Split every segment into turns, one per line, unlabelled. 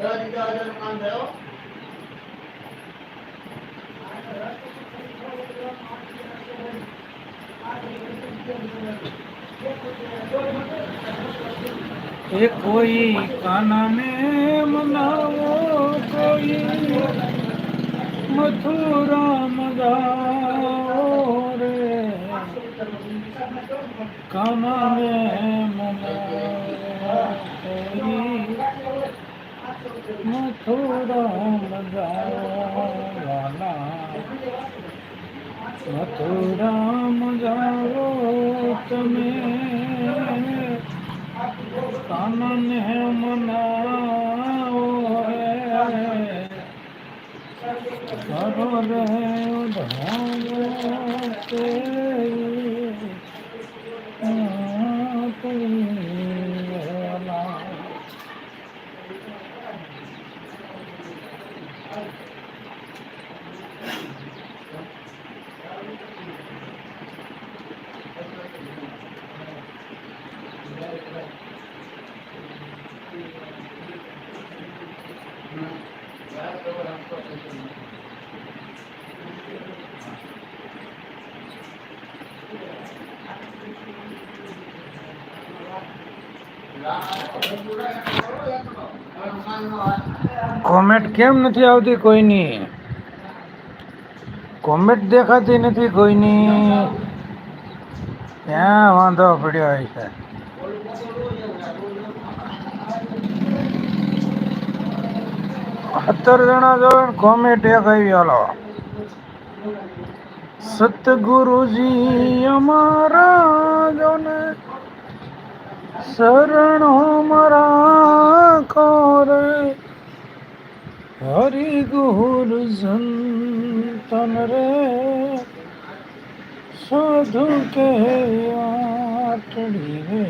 Dali, dali, dali, dali, એ કોઈ કાનાને મનાવો કોઈ મથુરા મગાવો રે. કાનાને મનાવો કોઈ મથુરા મગાવો વાલા મથુરા મગાવો તમે. કાનન હે મનાવો રે કરો રે ઉધારો તે કોમેન્ટ કેમ નથી આવતી કોઈની? કોમેન્ટ દેખાતી નથી કોઈની? ક્યાં વાંધો પડ્યો હોય છે? સત્તર જણા જો કોમેન્ટ એક આવી હાલો. સતગુરુજી અમારા જોને શરણો મારા કરે હરિ ગુરુ સંતન રે સાધુ કે આટડી રે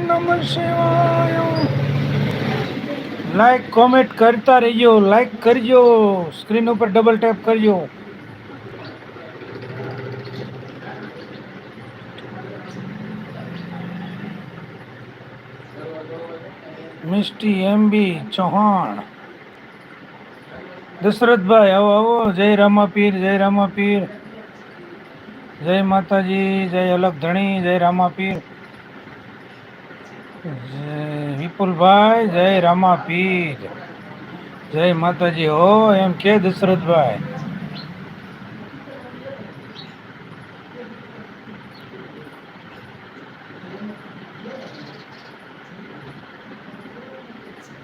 નમ શિવાય લાઈક કોમેન્ટ કરતા રહીજો લાઈક કરજો સ્ક્રીન ઉપર ડબલ ટેપ કરજો મિસ્ટી એમબી ચૌહાણ. દશરથભાઈ, આવો આવો. જય રામાપીર જય રામાપીર. જય માતાજી, જય અલગ ધણી, જય રામાપીર. જય વિપુલભાઈ, જય રામાપીર. જય માતાજી, હો, એમ કે દશરથભાઈ.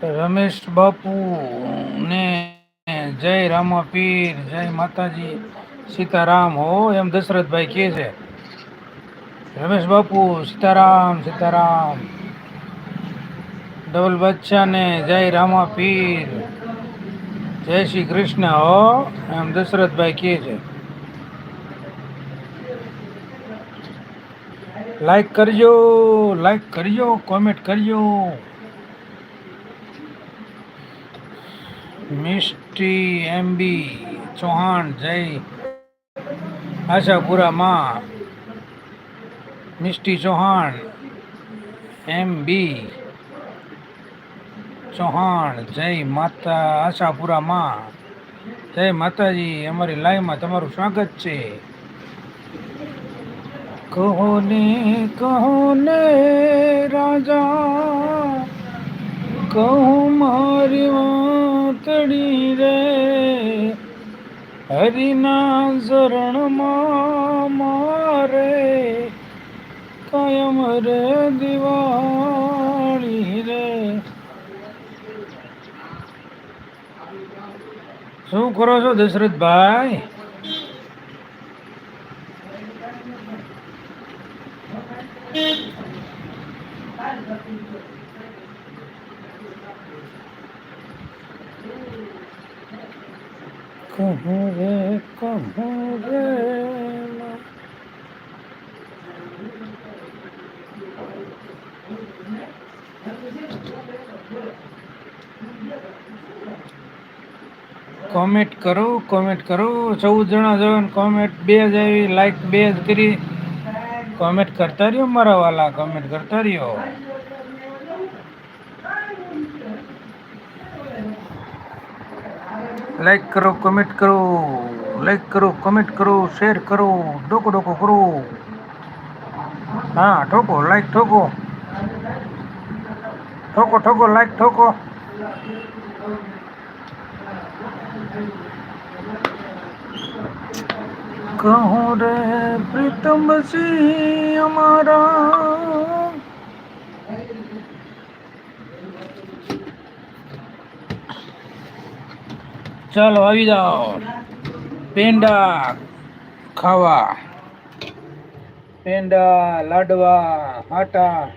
રમેશ બાપુ ને જય રામાપીર, જય માતાજી, સીતારામ હો, એમ દશરથભાઈ કે છે. રમેશ બાપુ, સીતારામ સીતારામ. ડબલ બચ્ચા ને જય રામાપીર. જય શ્રી કૃષ્ણ હો, એમ દશરથભાઈ કે છે. લાઈક કરજો લાઈક કરજો કોમેન્ટ કરજો. મિસ્ટી એમબી ચૌહાણ જય આશાપુરામાં. Misty Chauhan M B Chauhan જય માતા આશાપુરામાં. જય માતાજી, અમારી લાઈવમાં તમારું સ્વાગત છે. કહો ને કહો ને, રાજા. કહો મારી વાતડી રે. હરિના શરણમાં મારે કાયમ રે દિવાળી રે. શું કરો છો દશરથભાઈ કહું રે કહો રે કોમેન્ટ કરો કોમેન્ટ કરો. ચૌદ જણા જવાન કોમેન્ટ, બે જ આવી લાઈક બે જ કરી. કોમેન્ટ કરતા રહ્યો મારા વાલા, કોમેન્ટ કરતા રહ્યો. લાઈક કરો કમેન્ટ કરો લાઈક કરો કમેન્ટ કરો શેર કરો, ડોકો ડોકો કરો. હા, ઠોકો લાઈક ઠોકો. ઠોકો ઠોકો લાઈક ઠોકો. કહો રે પ્રીતમ સિંહ અમારા ચાલો આવી જાઓ. પેંડા ખાવા. પેંડા લાડવા આટા.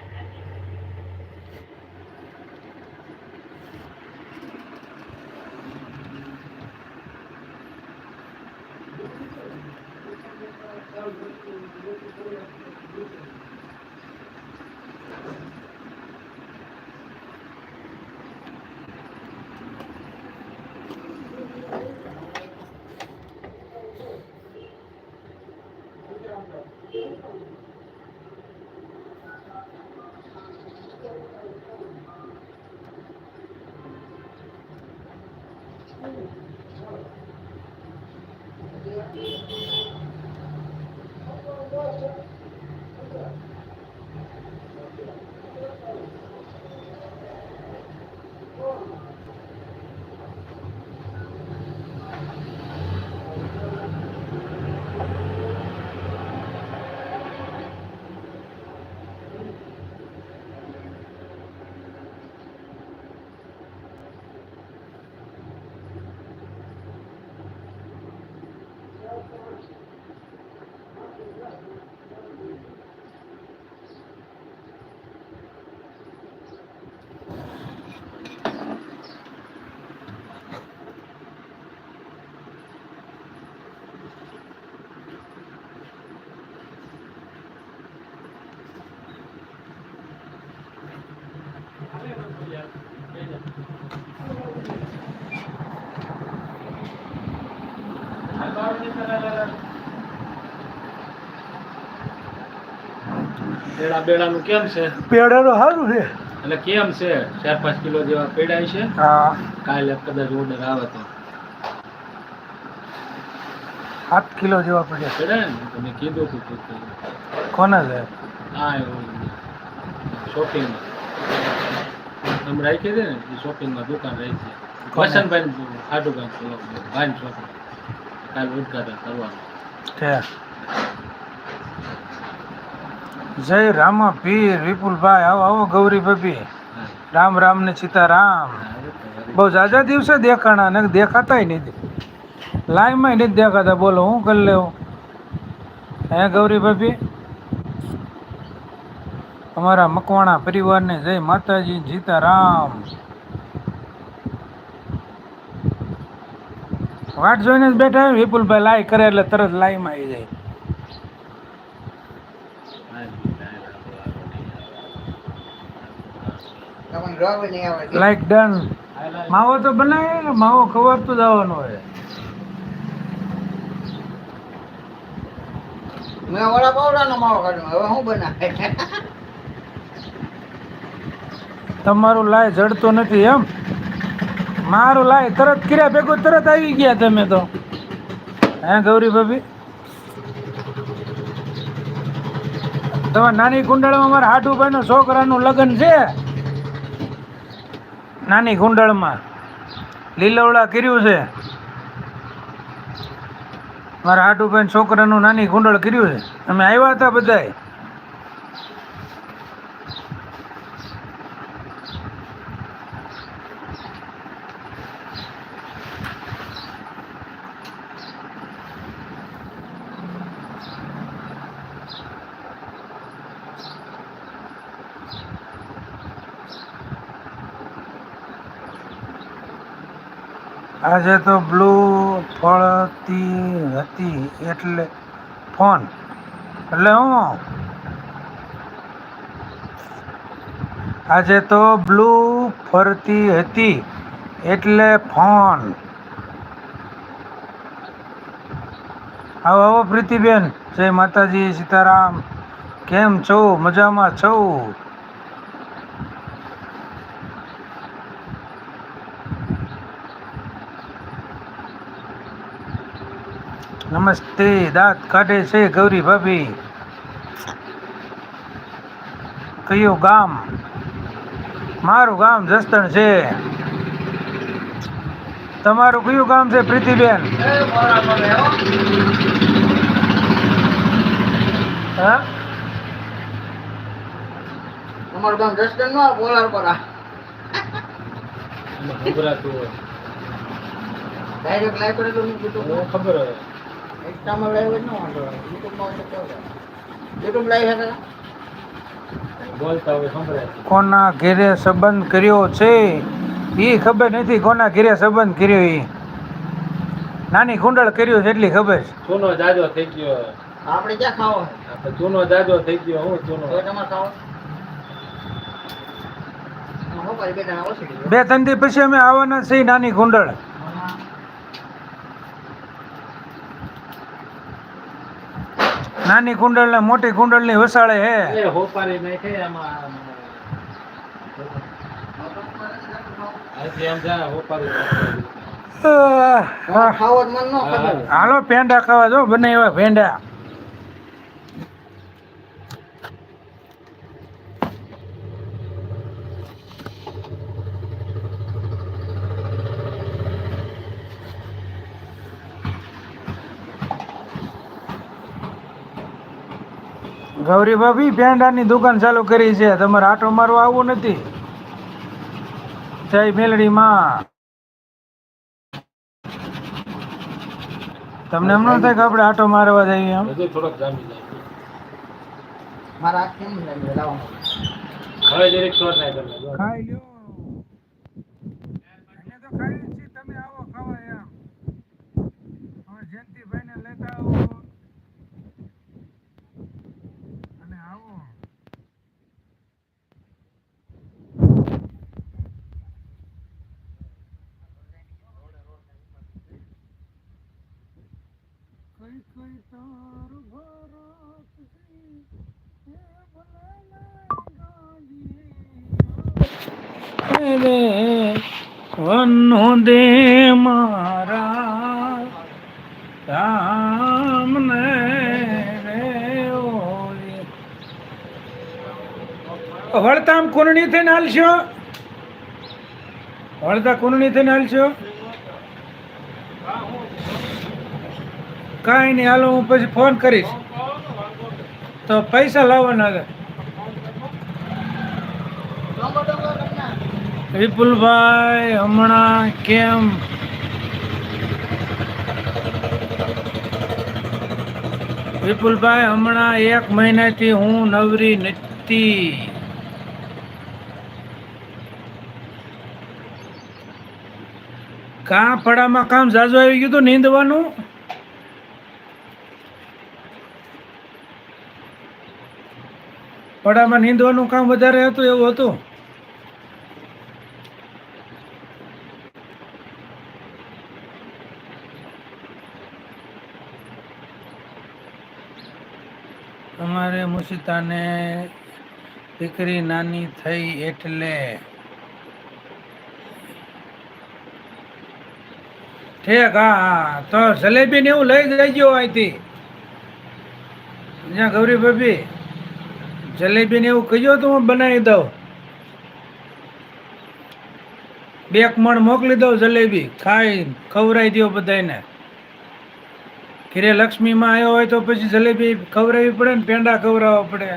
પેડા બેડાનું કેમ છે?
પેડાનું સારું છે.
એટલે કેમ છે? ચાર પાંચ કિલો જેવા પેડા છે?
હા.
કાલે કદાચ ઓર્ડર આવે તો.
સાત કિલો જેવા પડ્યા.
પેડા ને? તમે કીધું હતું
કોને છે?
હા શોપિંગમાં તમે રાખી દે ને એ શોપિંગમાં દુકાન રહી છે વસંતભાઈ ખાટું કામ ભાઈ શોપિંગ. કાલે ઉદઘાટન કરવાનું.
જય રામા પીર, વિપુલભાઈ, આવો આવો, ગૌરી ભાભી. રામ રામ ને સીતારામ. બહુ જાજા દિવસે દેખાણા ને દેખાતાય નથી લાઈવમાં નથી દેખાતા, બોલો, હું કરી લેવું હે ગૌરી ભાભી? અમારા મકવાણા પરિવારને જય માતાજી, સીતારામ. વાટ જોઈને જ બેઠા વિપુલભાઈ લાઈ કરે એટલે તરત લાઈમાં આવી જાય. લાઈક ડન માવો તો બનાવે ને માવો ખવારતું જવાનો હોય.
મેં વડા પાવડાનો માવો કાઢ્યો હવે હું બનાવે?
તમારું લાય જડતું નથી એમ? મારું લાય તરત કર્યા ભેગો તરત આવી ગયા તમે તો. હે ગૌરી ભાભી? તમારા નાની કુંડળમાં મારા હાટુભાઈનો છોકરાનું લગ્ન છે? નાની કુંડળમાં લીલવડા કર્યું છે. મારા હાટુભાઈ છોકરાનું નાની કુંડળ કર્યું છે. અમે આવ્યા હતા બધાય. આજે તો બ્લુ ફળતી હતી એટલે ફોન એટલે હું? આજે તો બ્લુ ફરતી હતી એટલે ફોન આવો આવો પ્રીતિબેન. જય માતાજી, સીતારામ. કેમ છો? મજામાં છો? નમસ્તે દાંત કાઢે છે ગૌરી ભાભી. કયું ગામ? મારું ગામ જસદણ છે. તમારું કયું ગામ છે પ્રીતિબેન?
હો? તમારું ગામ જસદણ નો પર
ખબર હોય.
ઇન્સ્ટામાં લાઈવ જ ન વાંધો યુટ્યુબમાં હોય તો કેવું યુટ્યુબ લાઈવ હે
બોલતા હોય સંભળાય.
કોના ઘેરે સંબંધ કર્યો છે? એ ખબર નથી કોના ઘેરે સંબંધ કર્યો એ નાની કુંડળ કર્યું છે એટલી ખબર છે.
ચૂનો જાજો થઈ ગયો.
આપણે ક્યાં ખાવો?
ચૂનો જાજો થઈ ગયો હું ચૂનો.
બે
ત્રણ દી પછી અમે આવવાના છીએ નાની કુંડળ. નાની કુંડળ ને મોટી કુંડળની વસાળે હે.
હાલો પેંડા ખાવા જો બને એવા આમ જા હોપારી નાખે.
આહ,
ખાવો જ મન ન ખબર
હાલો પેંડા ખાવા જો બને એવા પેંડા ગૌરી ભાભી પેંડાની દુકાન ચાલુ કરી છે. તમારે આટો મારવા આવવું નથી. જય મેલડીમાં તમને એમ ન થાય કે આપણે આટો મારવા જઈએ એમ?
ખાઈ થોડોક જામી જાય
મારા હાથ કેમ લાગ્યો લાવો
હવે જરીક શોર્ટ નાખ કરી નાખો.
ખાઈ લ્યો એને તો ખાઈ જ છીએ, તમે આવો ખાવા એમ હવે જયંતિભાઈને લેતા આવો અને આવો કઈ કઈ તારું ભારત છે, એ ભલાના ગાડીએ રે વનો દે મારા રામને. વળતામ કુંડણી થઈને હાલશો વળતા કુંડણી થઈને હાલશો કાંઈ નહીં, હાલો હું પછી ફોન કરીશ. તો પૈસા લાવવાના આગળ. વિપુલભાઈ, હમણાં કેમ? વિપુલભાઈ, હમણાં એક મહિનાથી હું નવરી નથી. કાં કામ ઝાઝું આવી ગયું હતું, નીંદવાનું? પડામાં નીંદવાનું કામ વધારે હતું, એવું હતું? તમારે મુશિતાને દીકરી નાની થઈ એટલે ઠીક, હા તો જલેબી ને એવું લઈ જજો અહીંથી. જ્યાં ગૌરી ભાભી. જલેબી ને એવું કહીજો તો હું બનાવી દઉં. બે મણ મોકલી દઉં જલેબી ખાઈ ખવડાવી દો બધાને ઘરે લક્ષ્મીમાં આવ્યો હોય તો પછી જલેબી ખવરાવી પડે ને પેંડા ખવડાવવા પડે.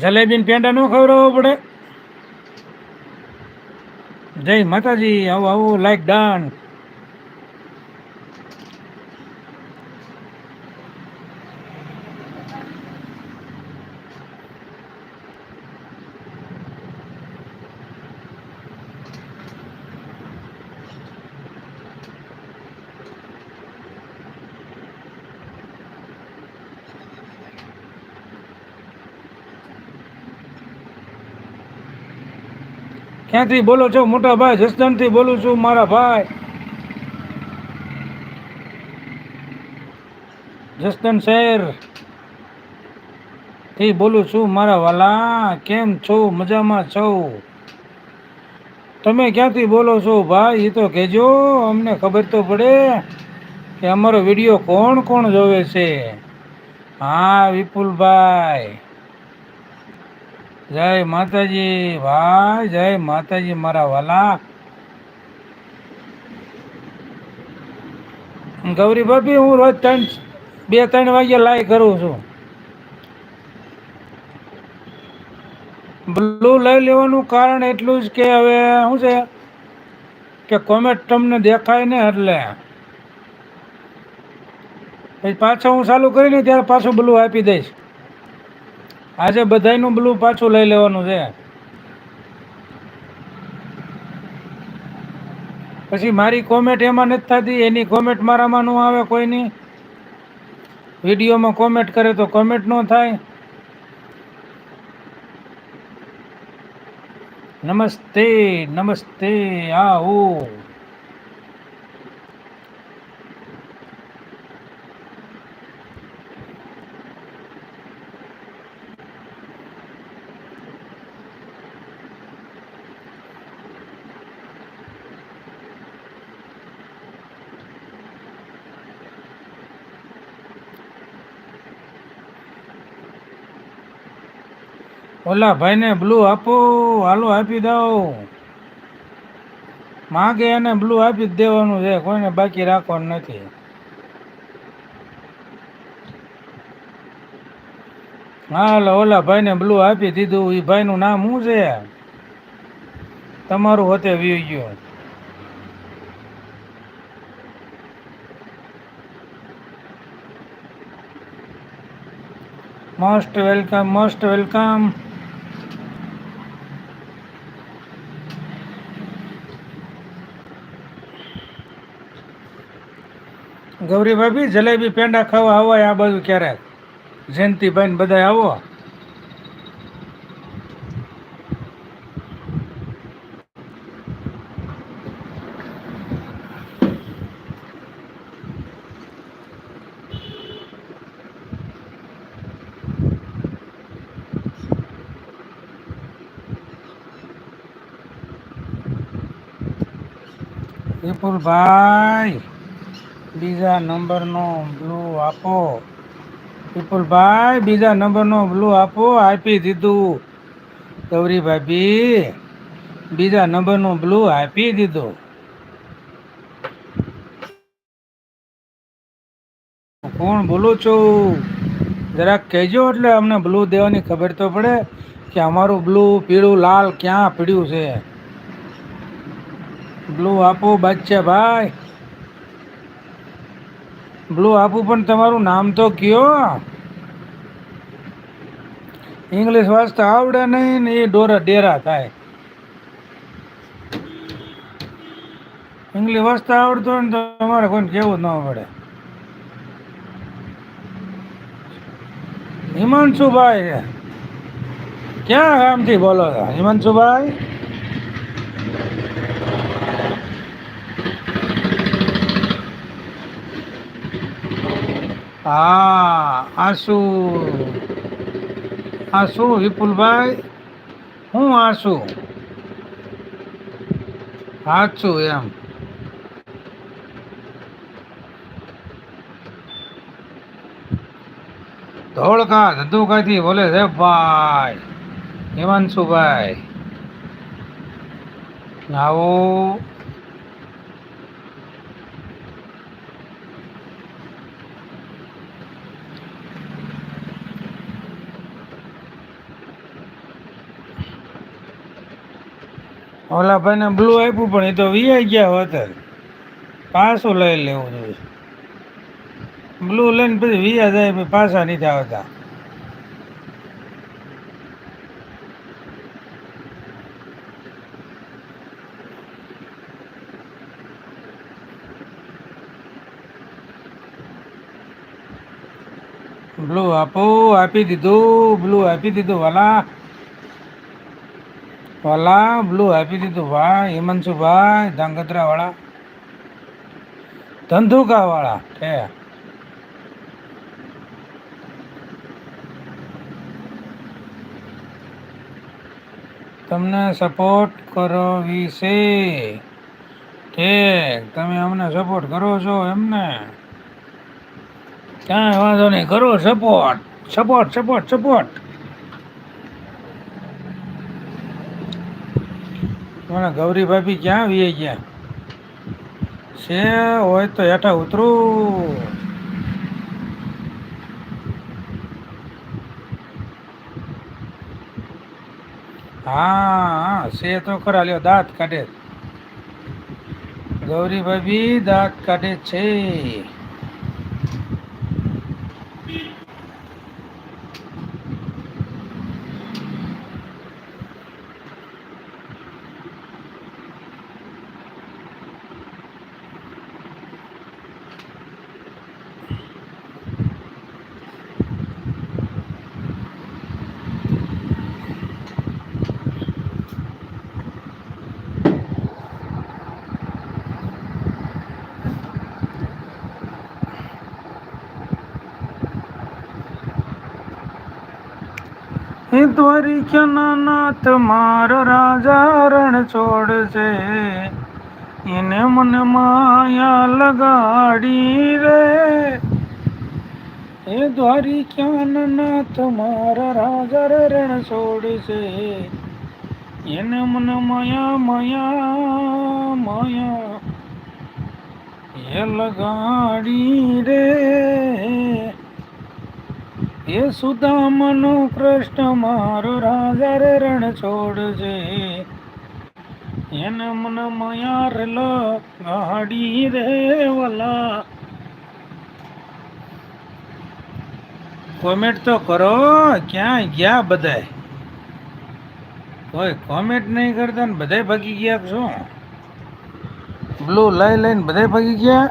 જલેબી ને પેંડા ન ખવડાવવા પડે? જય માતાજી આવો આવો લાઈક ડન ક્યાંથી બોલો છો, મોટા ભાઈ, જસદણથી બોલું છું, મારા ભાઈ. જસદણ શહેરથી બોલું છું, મારા વાલા, કેમ છો? મજામાં છો? તમે ક્યાંથી બોલો છો ભાઈ? એ તો કહેજો, અમને ખબર તો પડે કે અમારો વીડિયો કોણ કોણ જોવે છે? હા, વિપુલભાઈ. જય માતાજી, ભાઈ, જય માતાજી મારા વાલા. ગૌરી ભાભી, હું રોજ ત્રણ, બે, ત્રણ વાગે લાઈ કરું છું. બ્લુ લઈ લેવાનું કારણ એટલું જ કે હવે શું છે કે કોમેન્ટ તમને દેખાય ને એટલે. પછી પાછો હું ચાલુ કરીને ત્યારે પાછું બ્લુ આપી દઈશ. આજે બધાયનું બ્લુ પાછું લઈ લેવાનું છે. પછી મારી કોમેન્ટ એમાં નથી થતી, એની કોમેન્ટ મારામાં ન આવે કોઈની. વિડીયોમાં કોમેન્ટ કરે તો કોમેન્ટ ન થાય. નમસ્તે નમસ્તે, આવો. ઓલા ભાઈને બ્લુ આપો, હાલો આપી દો માગે એને બ્લુ આપી દેવાનું છે, કોઈને બાકી રાખવાનું નથી. હાલો ઓલા ભાઈને બ્લુ આપી દીધું એ ભાઈનું નામ શું છે? તમારું હોતે વી ગયો. Most welcome most welcome Gauri ભાભી જલેબી પેંડા ખાવા આવો આ બાજુ ક્યારેક જયંતિભાઈ ને બધા આવો. વિપુલભાઈ બીજા નંબરનો બ્લુ આપો. વિપુલભાઈ, બીજા નંબરનો બ્લુ આપો. આપી દીધું. ગૌરી ભાભી બીજા નંબરનો બ્લુ આપી દીધો. કોણ બોલું છું? જરાક કહેજો એટલે અમને બ્લુ દેવાની ખબર તો પડે કે અમારું બ્લુ પીળું, લાલ ક્યાં પીળ્યું છે. બ્લુ આપો બાદશાહ ભાઈ બ્લુ, આપું પણ તમારું નામ તો કયો? ઇંગ્લિશ વાંચતા આવડે નહીં ને એ ડોરા ડેરા થાય. ઇંગ્લિશ વાંચતા આવડતું હોય ને તો તમારે કોઈને કેવું ન પડે. હિમાંશુભાઈ ક્યાં ગામથી બોલો છો? હિમાંશુભાઈ? હા, આંસુ. આંસુ, વિપુલભાઈ, હું આંસુ? સાચું એમ. ધોળકા ધંધુકાથી બોલે છે ભાઈ, હિમાંશુભાઈ. આવો. ઓલા ભાઈને બ્લુ આપ્યું પણ એ તો વીઆઈ ગયા હોત પાછું લઈ લેવું જોઈએ. બ્લુ લઈને પછી વીઆ જાય પછી પાછા નથી આવતા બ્લુ આપો, આપી દીધું બ્લુ આપી દીધું, વાલા. વાલા, બ્લુ આપી દીધું ભાઈ, હિમાંશુભાઈ ધાંગધ્રા વાળા ધંધુકા વાળા છે તમને સપોર્ટ કરો વિશે. ઠીક, તમે અમને સપોર્ટ કરો છો એમને. કાંઈ વાંધો નહીં, કરો સપોર્ટ સપોર્ટ સપોર્ટ સપોર્ટ મને ગૌરી ભાભી ક્યાં વીએ ગયા? છે હોય તો હેઠા ઉતરું. હા છે તો ખરા, લ્યો, દાંત કાઢે. ગૌરી ભાભી દાંત કાઢે છે. હે દ્વારિકાના નાથ મારો રાજા રણ છોડશે એને મને માયા લગાડી રે. એ દ્વારિકાના નાથ મારા રાજા રણ છોડશે એને મને માયા માયા માયા, એ લગાડી રે. એ સુદામનો કૃષ્ણ મારો રાજા રે રણ છોડ છે એને મન મયાર ગાડી રે વલા. કોમેન્ટ તો કરો ક્યાં ગયા બધાય? કોઈ કોમેન્ટ નહીં કરતા ને બધાય ભાગી ગયા શું બ્લુ લઈ લઈને બધાય ભાગી ગયા?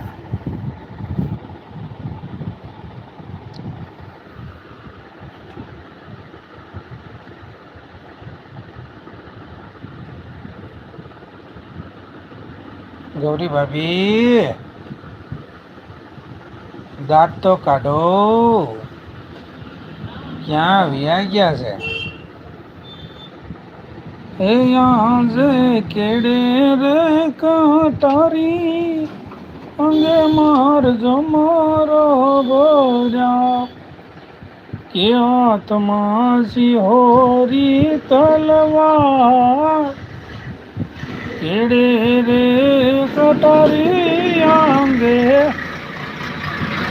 ગૌરી ભાભી, દાંત તો કાઢો. ક્યાં વ્યા ગયા છે? એ યહાં જે કેડે રે કાંટારી, અંગે મારો ગોરા કે આત્મા સિહોરી તલવાર કેડે રે કટારી આંગે.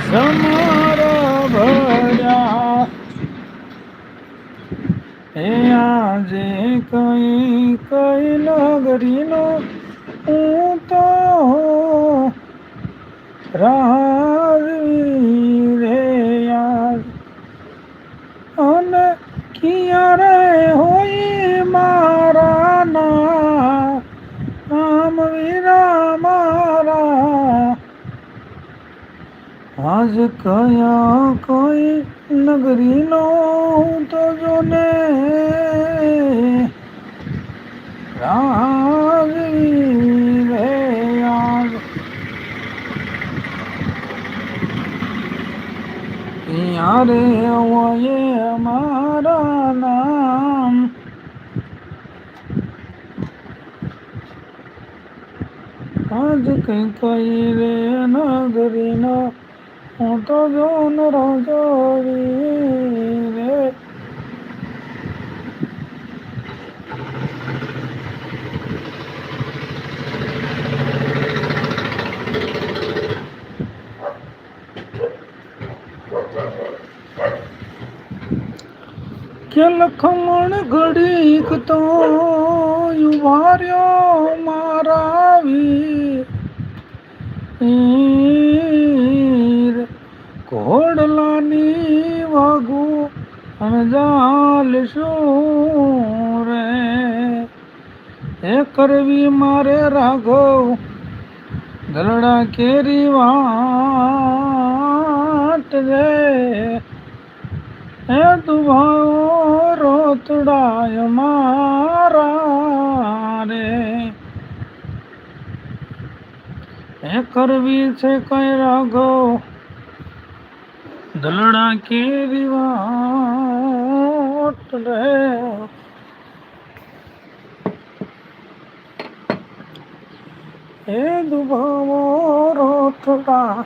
સમારા ભર્યા. એ આજે કઈ કઈ નગરીનો હું તો રાહી રે યાર અને કિયા રે હોય મારા ના નામ વીરા મારા આજ કયા કોઈ નગરીનો હું તો જોને રાજી રે આજ યારે હોય મારા નામ આજ કઈ કઈ રે નગરીનો હું તો જોન રાજાવી રે કે લખમણ ઘડીક તો યુવાર્યો મારા વીર ઘોડલાની વાગુ અણજાલ શું રે? એ કરવી મારે રાઘવ ધરડા કેરી વાટ રે. હે દુભાઓ રોતડાય મારા રે હે કરવી છે કઈ રાઘવ? દલડા કેરી વાટ રે એ દુભાવો રોતડા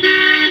Thank you.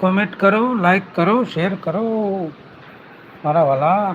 કોમેન્ટ કરો લાઈક કરો શેર કરો. મારા વાલા.